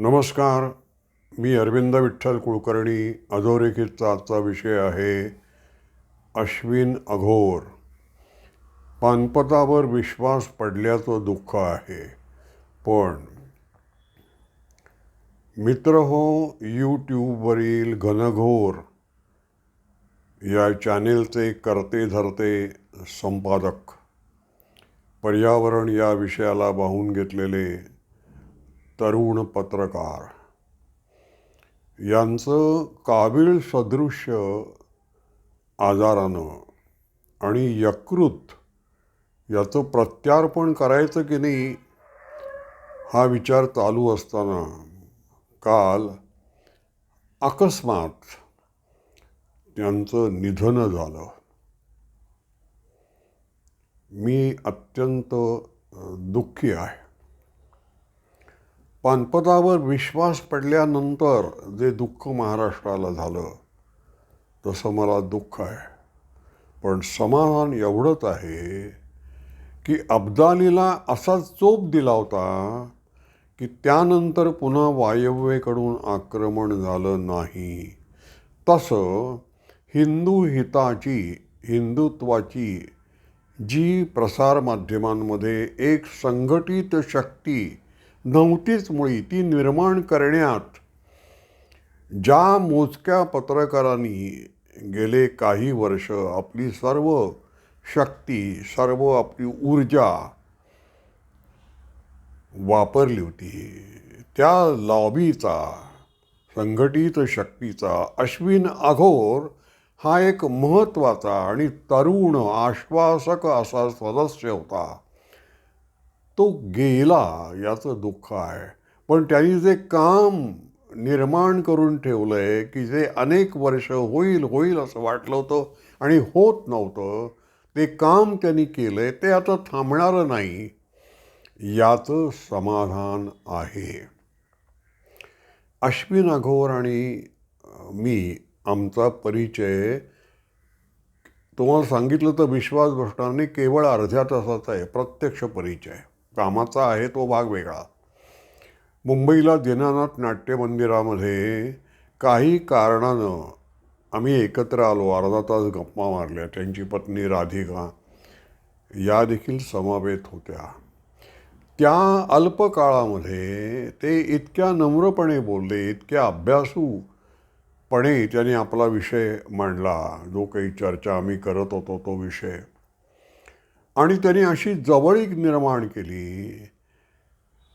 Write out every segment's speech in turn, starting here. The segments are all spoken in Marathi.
नमस्कार मी अरविंद विठ्ठल कुलकर्णी अधोरेखितचा आजचा विषय आहे अश्विन अघोर. पानपतावर विश्वास पडल्याचं दुःख आहे. पण मित्र हो यूट्यूबवरील घनघोर या चॅनेलचे करते धरते संपादक. पर्यावरण या विषयाला वाहून घेतलेले तरुण पत्रकार यांचं कावीळ सदृश्य आजारानं आणि यकृत याचं प्रत्यार्पण करायचं की नाही हा विचार चालू असताना काल अकस्मात त्यांचं निधन झालं. मी अत्यंत दुःखी आहे. पानपतावर विश्वास पडल्यानंतर जे दुःख महाराष्ट्राला झालं तसं मला दुःख आहे. पण समाधान एवढंच आहे की अब्दालीला असा चोप दिला होता की त्यानंतर पुन्हा वायव्येकडून आक्रमण झालं नाही. तसं हिंदू हिताची हिंदुत्वाची जी प्रसारमाध्यमांमध्ये एक संघटित शक्ती नव्हतीच मुळी ती निर्माण करण्यात. ज्या मोजक्या पत्रकारांनी गेले काही वर्ष आपली सर्व शक्ती सर्व आपली ऊर्जा वापरली होती. त्या लॉबीचा संघटित शक्तीचा अश्विन अघोर हा एक महत्त्वाचा आणि तरुण आश्वासक असा सदस्य होता. तो गेला याचं दुःख आहे. पण त्यांनी जे काम निर्माण करून ठेवलं आहे की जे अनेक वर्ष होईल होईल असं वाटलं होतं आणि होत नव्हतं ते काम त्यांनी केलं आहे ते आता थांबणारं नाही याचं समाधान आहे. अश्विन अघोर आणि मी आमचा परिचय तुम्हाला सांगितलं तर विश्वास बसणार नाही केवळ अर्ध्या तासाचा आहे प्रत्यक्ष परिचय. कामाचा आहे तो भाग वेगळा. मुंबईला दीनानाथ नाट्य मंदिरामध्ये काही कारणानं आम्ही एकत्र आलो. अर्धा तास गप्पा मारल्या. त्यांची पत्नी राधिका या देखील समावेत होत्या. त्या अल्प काळामध्ये ते इतक्या नम्रपणे बोलले इतक्या अभ्यासूपणे त्यांनी आपला विषय मांडला. जो काही चर्चा आम्ही करत होतो तो विषय आणि त्यांनी अशी जवळीक निर्माण केली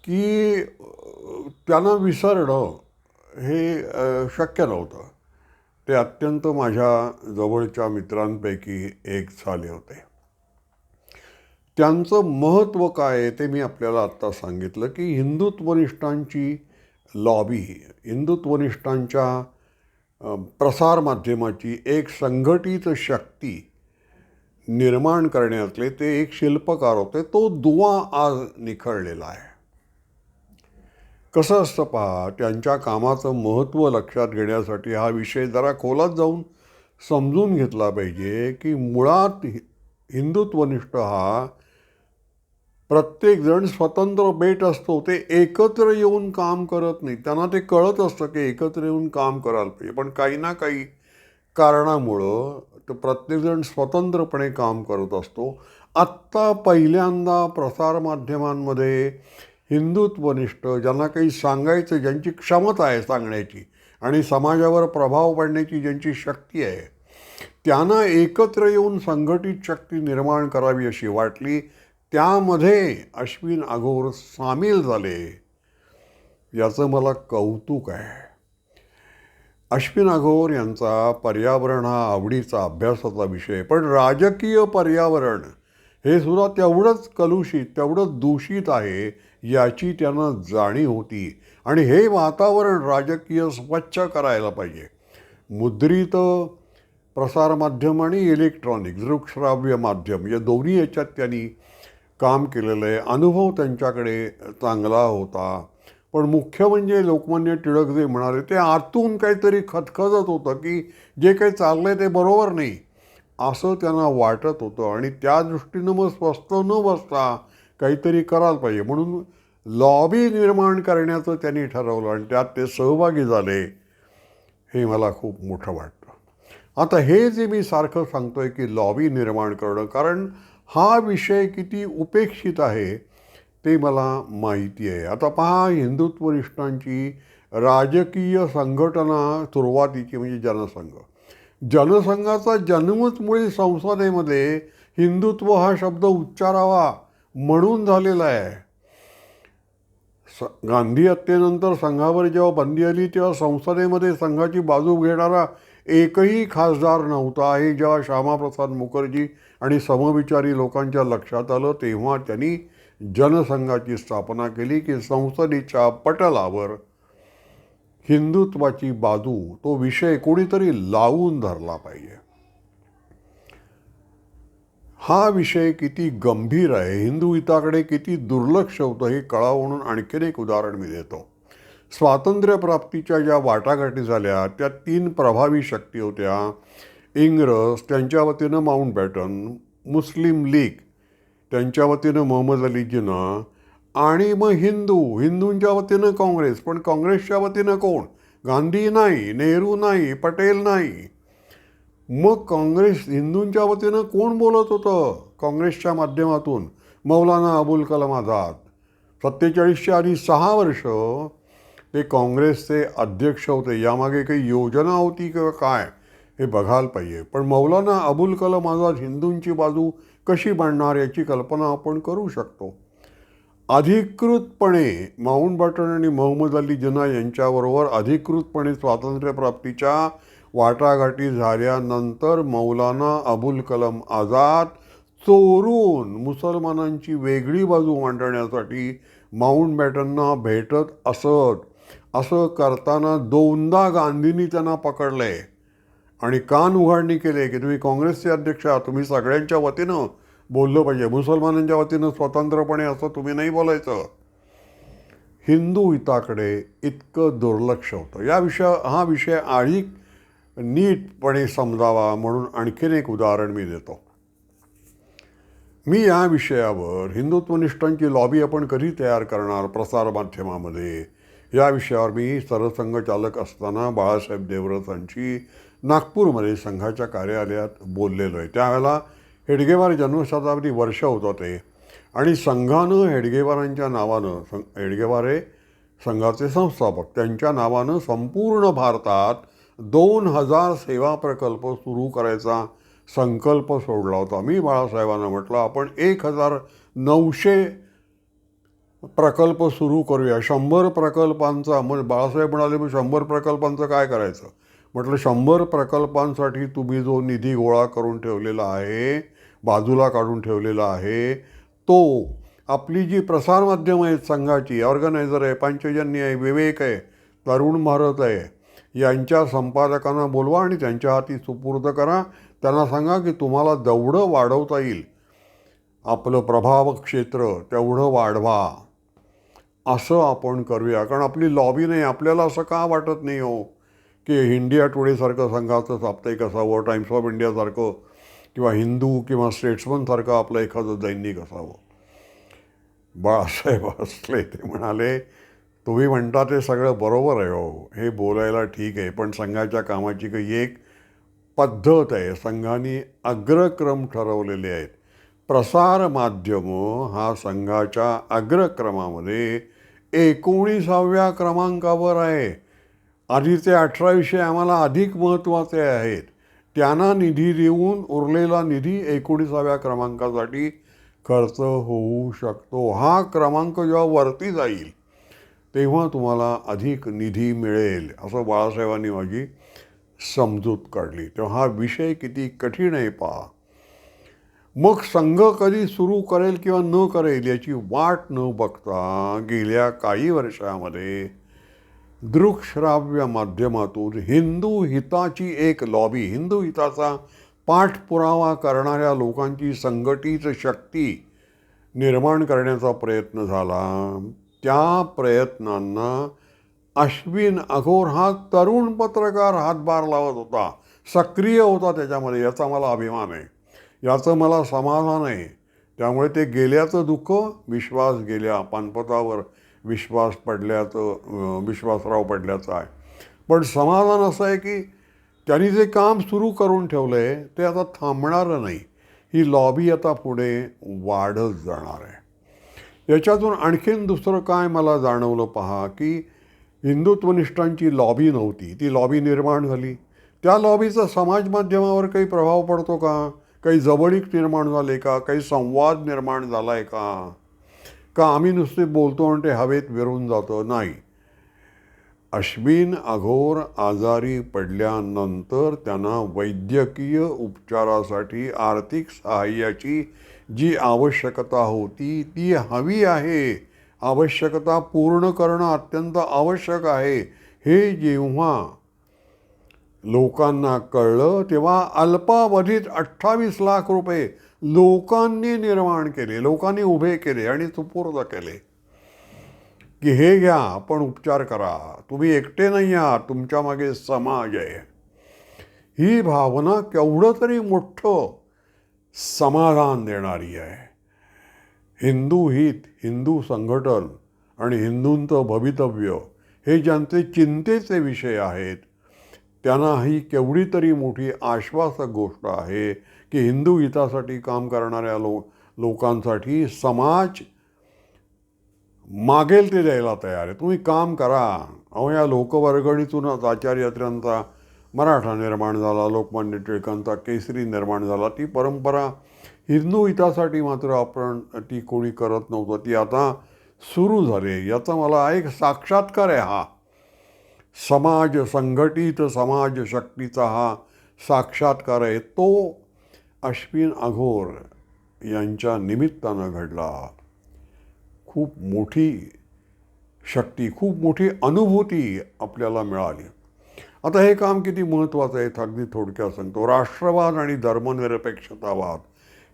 की त्यांना विसरणं हे शक्य नव्हतं. ते अत्यंत माझ्या जवळच्या मित्रांपैकी एक झाले होते. त्यांचं महत्त्व काय आहे ते मी आपल्याला आत्ता सांगितलं की हिंदुत्वनिष्ठांची लॉबी हिंदुत्वनिष्ठांच्या प्रसारमाध्यमाची एक संघटित शक्ती निर्माण करण्यातले ते एक शिल्पकार होते तो दुवा आज निखळलेला आहे. कसं असतं पहा त्यांच्या कामाचं महत्त्व लक्षात घेण्यासाठी हा विषय जरा खोलात जाऊन समजून घेतला पाहिजे की मुळात हिंदुत्वनिष्ठ हा प्रत्येकजण स्वतंत्र बेट असतो ते एकत्र येऊन काम करत नाही. त्यांना ते कळत असतं की एकत्र येऊन काम करायला पाहिजे पण काही ना काही कारणामुळं तो प्रत्येकजण स्वतंत्रपणे काम करत असतो. आत्ता पहिल्यांदा प्रसारमाध्यमांमध्ये हिंदुत्वनिष्ठ ज्यांना काही सांगायचं ज्यांची क्षमता आहे सांगण्याची आणि समाजावर प्रभाव पाडण्याची ज्यांची शक्ती आहे त्यांना एकत्र येऊन संघटित शक्ती निर्माण करावी अशी वाटली. त्यामध्ये अश्विन आघोर सामील झाले. याचं मला कौतुक आहे. अश्विन अघोर यांचा पर्यावरण हा आवडीचा अभ्यासाचा विषय पण राजकीय पर्यावरण हे सुद्धा तेवढंच कलुषित तेवढंच दूषित आहे याची त्यांना जाणीव होती. आणि हे वातावरण राजकीय स्वच्छ करायला पाहिजे. मुद्रित प्रसारमाध्यम आणि इलेक्ट्रॉनिक दृकश्राव्य माध्यम या दोन्ही याच्यात त्यांनी काम केलेलं आहे. अनुभव त्यांच्याकडे चांगला होता. पण मुख्य म्हणजे लोकमान्य टिळक जे म्हणाले ते आतून काहीतरी खतखजत होतं की जे काही चाललं आहे ते बरोबर नाही. असं त्यांना वाटत होतं आणि त्या दृष्टीनं मग स्वस्त न बसता काहीतरी करायला पाहिजे. म्हणून लॉबी निर्माण करण्याचं त्यांनी ठरवलं आणि त्यात ते सहभागी झाले हे मला खूप मोठं वाटतं. आता हे जे मी सारखं सांगतो आहे की लॉबी निर्माण करणं कारण हा विषय किती उपेक्षित आहे ते मला माहिती आहे. आता पहा हिंदुत्वनिष्ठांची राजकीय संघटना सुरुवातीची म्हणजे जनसंघ. जनसंघाचा जन्मच मुळे संसदेमध्ये हिंदुत्व हा शब्द उच्चारावा म्हणून झालेला आहे. स गांधी हत्येनंतर संघावर जेव्हा बंदी आली तेव्हा संसदेमध्ये संघाची बाजू घेणारा एकही खासदार नव्हता. हे जेव्हा श्यामाप्रसाद मुखर्जी आणि समविचारी लोकांच्या लक्षात आलं तेव्हा त्यांनी जनसंघाची स्थापना केली की संसदेच्या पटलावर हिंदुत्वाची बाजू तो विषय कोणीतरी लावून धरला पाहिजे. हा विषय किती गंभीर आहे हिंदू हिताकडे किती दुर्लक्ष होतं हे कळावं म्हणून आणखीन एक उदाहरण मी देतो. स्वातंत्र्यप्राप्तीच्या ज्या वाटाघाटी झाल्या त्या तीन प्रभावी शक्ती होत्या. इंग्रज त्यांच्या वतीनं माउंट बॅटन मुस्लिम लीग त्यांच्या वतीनं मोहम्मद अली जिना आणि मग हिंदू हिंदूंच्या वतीनं काँग्रेस पण काँग्रेसच्या वतीनं कोण? गांधी नाही नेहरू नाही पटेल नाही. मग काँग्रेस हिंदूंच्या वतीनं कोण बोलत होतं? काँग्रेसच्या माध्यमातून मौलाना अबुल कलाम आझाद. सत्तेचाळीसच्या आधी सहा वर्ष ते काँग्रेसचे अध्यक्ष होते. यामागे काही योजना होती किंवा काय? हे बघायला पाहिजे. पण मौलाना अबुल कलाम आझाद हिंदूंची बाजू कशी मांडणार याची कल्पना आपण करू शकतो. अधिकृतपणे माउंटबॅटन आणि मोहम्मद अली जिना यांच्याबरोबर अधिकृतपणे स्वातंत्र्यप्राप्तीच्या वाटाघाटी झाल्यानंतर मौलाना अबुल कलम आझाद चोरून मुसलमानांची वेगळी बाजू मांडण्यासाठी माउंट बॅटनना भेटत असत. असं करताना दोनदा गांधींनी त्यांना पकडलं आहे आणि कान उघडणी केले की तुम्ही काँग्रेसचे अध्यक्ष आहात तुम्ही सगळ्यांच्या वतीनं बोललं पाहिजे. मुसलमानांच्या वतीनं स्वतंत्रपणे असं तुम्ही नाही बोलायचं. हिंदू हिताकडे इतकं दुर्लक्ष होतं. या विषय हा विषय अधिक नीटपणे समजावा म्हणून आणखीन एक उदाहरण मी देतो. मी या विषयावर हिंदुत्वनिष्ठांची लॉबी आपण कधी तयार करणार प्रसारमाध्यमामध्ये या विषयावर मी सरसंघचालक असताना बाळासाहेब देवरसांची नागपूरमध्ये संघाच्या कार्यालयात बोललेलो आहे. त्यावेळेला हेडगेवार जन्मशताब्दी वर्ष होतं ते आणि संघानं हेडगेवारांच्या नावानं सं हेडगेवार हे संघाचे संस्थापक त्यांच्या नावानं संपूर्ण भारतात दोन हजार सेवा प्रकल्प सुरू करायचा संकल्प सोडला होता. मी बाळासाहेबांना म्हटलं आपण एक हजार नऊशे प्रकल्प सुरू करूया. शंभर प्रकल्पांचा मग बाळासाहेब म्हणाले मग शंभर प्रकल्पांचं काय करायचं? म्हटलं शंभर प्रकल्पांसाठी तुम्ही जो निधी गोळा करून ठेवलेला आहे बाजूला काढून ठेवलेला आहे तो आपली जी प्रसारमाध्यमं आहेत संघाची ऑर्गनायझर आहे पंचजन्य आहे विवेक आहे तरुण भारत आहे यांच्या संपादकांना बोलवा आणि त्यांच्या हाती सुपूर्द करा. त्यांना सांगा की तुम्हाला जेवढं वाढवता येईल आपलं प्रभाव क्षेत्र तेवढं वाढवा. असं आपण करूया. कारण आपली लॉबी नाही आपल्याला असं का वाटत नाही हो? की इंडिया टुडेसारखं संघाचं साप्ताहिक असावं टाइम्स ऑफ इंडियासारखं किंवा हिंदू किंवा स्टेट्समनसारखं आपलं एखादं दैनिक असावं. बाळासाहेब असले ते म्हणाले तुम्ही म्हणता ते सगळं बरोबर आहे हो हे बोलायला ठीक आहे पण संघाच्या कामाची काही एक पद्धत आहे. संघाने अग्रक्रम ठरवलेले आहेत. प्रसार माध्यमं हा संघाच्या अग्रक्रमामध्ये एकोणीसाव्या क्रमांकावर आहे. आधीचे अठरा विषय आम्हाला अधिक महत्त्वाचे आहेत. त्यांना निधी देऊन उरलेला निधी एकोणीसाव्या क्रमांकासाठी खर्च होऊ शकतो. हा क्रमांक जेव्हा वरती जाईल तेव्हा तुम्हाला अधिक निधी मिळेल असं बाळासाहेबांनी माझी समजूत काढली. तेव्हा हा विषय किती कठीण आहे पहा. मग संघ कधी सुरू करेल किंवा न करेल याची वाट न बघता गेल्या काही वर्षामध्ये दृकश्राव्य माध्यमातून हिंदू हिताची एक लॉबी हिंदू हिताचा पाठपुरावा करणाऱ्या लोकांची संघटित शक्ती निर्माण करण्याचा प्रयत्न झाला. त्या प्रयत्नांना अश्विन अघोर हा तरुण पत्रकार हातभार लावत होता. सक्रिय होता त्याच्यामध्ये याचा मला अभिमान आहे. याचं मला समाधान आहे. त्यामुळे ते गेल्याचं दुःख विश्वास गेल्या पानपतावर विश्वास पडल्याचं विश्वासराव पडल्याचं आहे. पण समाधान असं आहे की त्यांनी जे काम सुरू करून ठेवलं आहे ते आता थांबणारं नाही. ही लॉबी आता पुढे वाढत जाणार आहे. याच्यातून आणखीन दुसरं काय मला जाणवलं पहा की हिंदुत्वनिष्ठांची लॉबी नव्हती. ती लॉबी निर्माण झाली. त्या लॉबीचा समाज माध्यमावर काही प्रभाव पडतो का? काही जवळीक निर्माण झाले का? काही संवाद निर्माण झाला आहे का? का आम्ही नुसते बोलतो आणि ते हवेत विरून जातो? नाही. अश्विन अघोर आजारी पडल्यानंतर त्यांना वैद्यकीय उपचारासाठी आर्थिक सहाय्याची जी आवश्यकता होती ती हवी आहे. आवश्यकता पूर्ण करणं अत्यंत आवश्यक आहे. हे जेव्हा लोकांना कळलं तेव्हा अल्पावधीत अठ्ठावीस लाख रुपये लोकांनी निर्माण केले लोकांनी उभे केले आणि सुपूर्द केले. की हे घ्या आपण उपचार करा. तुम्ही एकटे नाही आहात तुमच्या मागे समाज आहे. ही भावना केवढं तरी मोठं समाधान देणारी आहे. हिंदू हित हिंदू संघटन आणि हिंदूंचं भवितव्य हे ज्यांचे चिंतेचे विषय आहेत त्यांना ही केवढी तरी मोठी आश्वासक गोष्ट आहे की हिंदू हितासाठी काम करणाऱ्या लो लोकांसाठी समाज मागेल ते द्यायला तयार आहे. तुम्ही काम करा. अहो या लोकवर्गणीतूनच आचार्यत्र्यांचा मराठा निर्माण झाला लोकमान्य टिळकांचा केसरी निर्माण झाला. ती परंपरा हिंदू हितासाठी मात्र आपण ती कोणी करत नव्हतं. ती आता सुरू झाली याचा मला एक साक्षात्कार आहे हा. समाज संघटित समाज शक्तीचा हा साक्षात्कार आहे. तो अश्विन अघोर यांच्या निमित्तानं घडला. खूप मोठी शक्ती खूप मोठी अनुभूती आपल्याला मिळाली. आता हे काम किती महत्त्वाचं आहे अगदी थोडक्यात सांगतो. राष्ट्रवाद आणि धर्मनिरपेक्षतावाद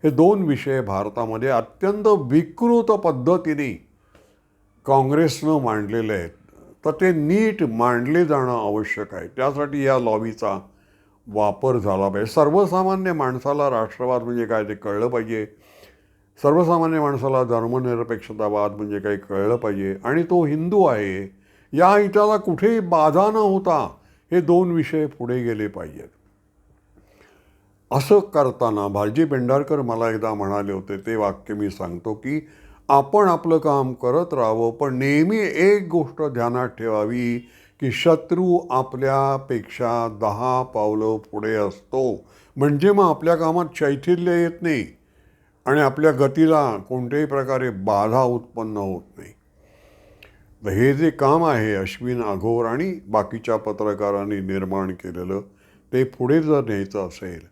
हे दोन विषय भारतामध्ये अत्यंत विकृत पद्धतीने काँग्रेसनं मांडलेले आहेत. तर ते नीट मांडले जाणं आवश्यक आहे. त्यासाठी या लॉबीचा वापर झाला पाहिजे. सर्वसामान्य माणसाला राष्ट्रवाद म्हणजे काय ते कळलं पाहिजे. सर्वसामान्य माणसाला धर्मनिरपेक्षतावाद म्हणजे काही कळलं पाहिजे. आणि तो हिंदू आहे या हिताला कुठेही बाधा न होता हे दोन विषय पुढे गेले पाहिजेत. असं करताना भालजी पेंढारकर मला एकदा म्हणाले होते ते वाक्य मी सांगतो की आपण आपलं काम करत राहावं पण नेहमी एक गोष्ट ध्यानात ठेवावी की शत्रू आपल्यापेक्षा दहा पावलं पुढे असतो. म्हणजे मग आपल्या कामात शैथिल्य येत नाही आणि आपल्या गतीला कोणत्याही प्रकारे बाधा उत्पन्न होत नाही. तर हे जे काम आहे अश्विन अघोर आणि बाकीच्या पत्रकारांनी निर्माण केलेलं ते पुढे जर न्यायचं असेल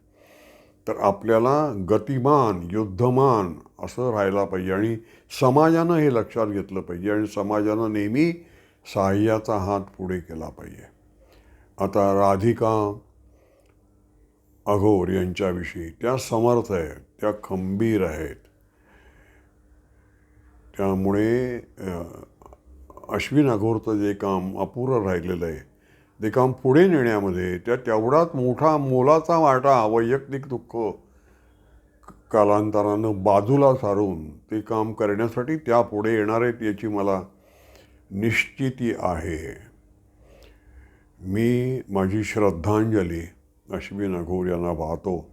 तर आपल्याला गतिमान युद्धमान असं राहायला पाहिजे आणि समाजानं हे लक्षात घेतलं पाहिजे. आणि समाजानं नेहमी सहाय्याचा हात पुढे केला पाहिजे. आता राधिका अघोर यांच्याविषयी त्या समर्थ आहेत त्या खंबीर आहेत. त्यामुळे अश्विन अघोरचं जे काम अपुरं राहिलेलं आहे ते काम पुढे नेण्यामध्ये त्या तेवढाच मोठा मोलाचा वाटा वैयक्तिक दुःख कालांतरानं बाजूला सारून ते काम करण्यासाठी त्या पुढे येणार आहेत याची मला निश्चिती आहे. मी माझी श्रद्धांजली अश्विन अघोर यांना वाहतो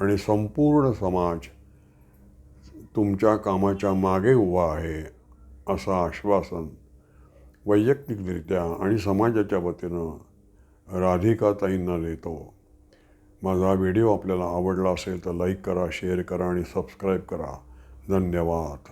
आणि संपूर्ण समाज तुमच्या कामाच्या मागे उभा आहे असं आश्वासन वैयक्तिकरित्या आणि समाजाच्या वतीनं राधिकाताईंना देतो. माझा व्हिडिओ आपल्याला आवडला असेल तर लाईक करा शेअर करा आणि सबस्क्राईब करा. धन्यवाद.